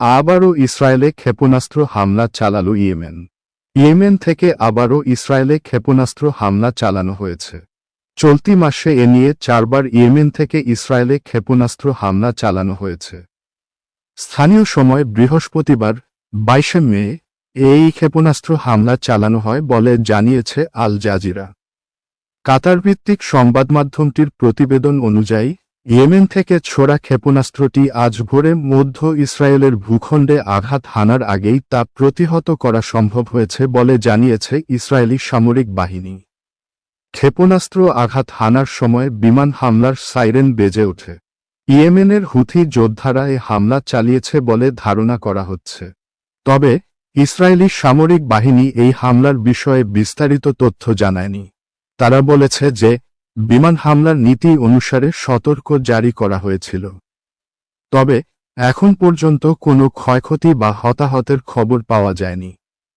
আবারও ইসরায়েলে ক্ষেপণাস্ত্র হামলা চালাল ইয়েমেন। ইয়েমেন থেকে আবারও ইসরায়েলে ক্ষেপণাস্ত্র হামলা চালানো হয়েছে। চলতি মাসে এ নিয়ে চারবার ইয়েমেন থেকে ইসরায়েলে ক্ষেপণাস্ত্র হামলা চালানো হয়েছে। স্থানীয় সময় বৃহস্পতিবার, বাইশে মে, এই ক্ষেপণাস্ত্র হামলা চালানো হয় বলে জানিয়েছে আল জাজিরা। কাতার ভিত্তিক সংবাদ মাধ্যমটির প্রতিবেদন অনুযায়ী ইয়েমেন থেকে ছোড়া ক্ষেপণাস্ত্রটি আজ ভোরে মধ্য ইসরায়েলের ভূখণ্ডে আঘাত হানার আগেই তা প্রতিহত করা সম্ভব হয়েছে বলে জানিয়েছে ইসরায়েলি সামরিক বাহিনী। ক্ষেপণাস্ত্র আঘাত হানার সময় বিমান হামলার সাইরেন বেজে ওঠে। ইয়েমেনের হুথি যোদ্ধারা এ হামলা চালিয়েছে বলে ধারণা করা হচ্ছে। তবে, ইসরায়েলি সামরিক বাহিনী এই হামলার বিষয়ে বিস্তারিত তথ্য জানায়নি। তারা বলেছে যে বিমান হামলার নীতি অনুসারে সতর্ক জারি করা হয়েছিল। তবে, এখন পর্যন্ত কোনো ক্ষয়ক্ষতি বা হতাহতের খবর পাওয়া যায়নি।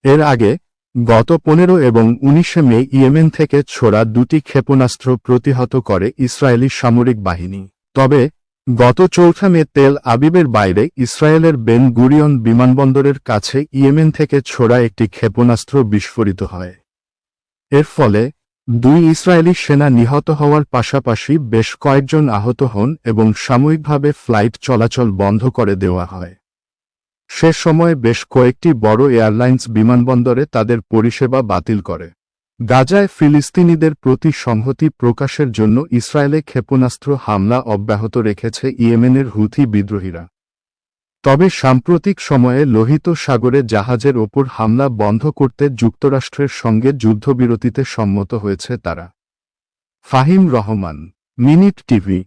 এর আগে, গত পনেরো এবং উনিশে মে ইয়েমেন থেকে ছোড়া দুটি ক্ষেপণাস্ত্র প্রতিহত করে ইসরায়েলি সামরিক বাহিনী। তবে, গত চৌঠা মে তেল আবিবের বাইরে ইসরায়েলের বেন গুরিয়ন বিমানবন্দরের কাছে ইয়েমেন থেকে ছোড়া একটি ক্ষেপণাস্ত্র বিস্ফোরিত হয়। এর ফলে দুই ইসরায়েলি সেনা নিহত হওয়ার পাশাপাশি বেশ কয়েকজন আহত হন এবং সাময়িকভাবে ফ্লাইট চলাচল বন্ধ করে দেওয়া হয়। সে সময় বেশ কয়েকটি বড় এয়ারলাইন্স বিমানবন্দরে তাদের পরিষেবা বাতিল করে। গাজায় ফিলিস্তিনিদের প্রতি সংহতি প্রকাশের জন্য ইসরায়েলে ক্ষেপণাস্ত্র হামলা অব্যাহত রেখেছে ইয়েমেনের হুথি বিদ্রোহীরা। তবে সাম্প্রতিক সময়ে লোহিত সাগরে জাহাজের ওপর হামলা বন্ধ করতে যুক্তরাষ্ট্রের সঙ্গে যুদ্ধবিরতিতে সম্মত হয়েছে তারা। Fahim Rahman, minute TV.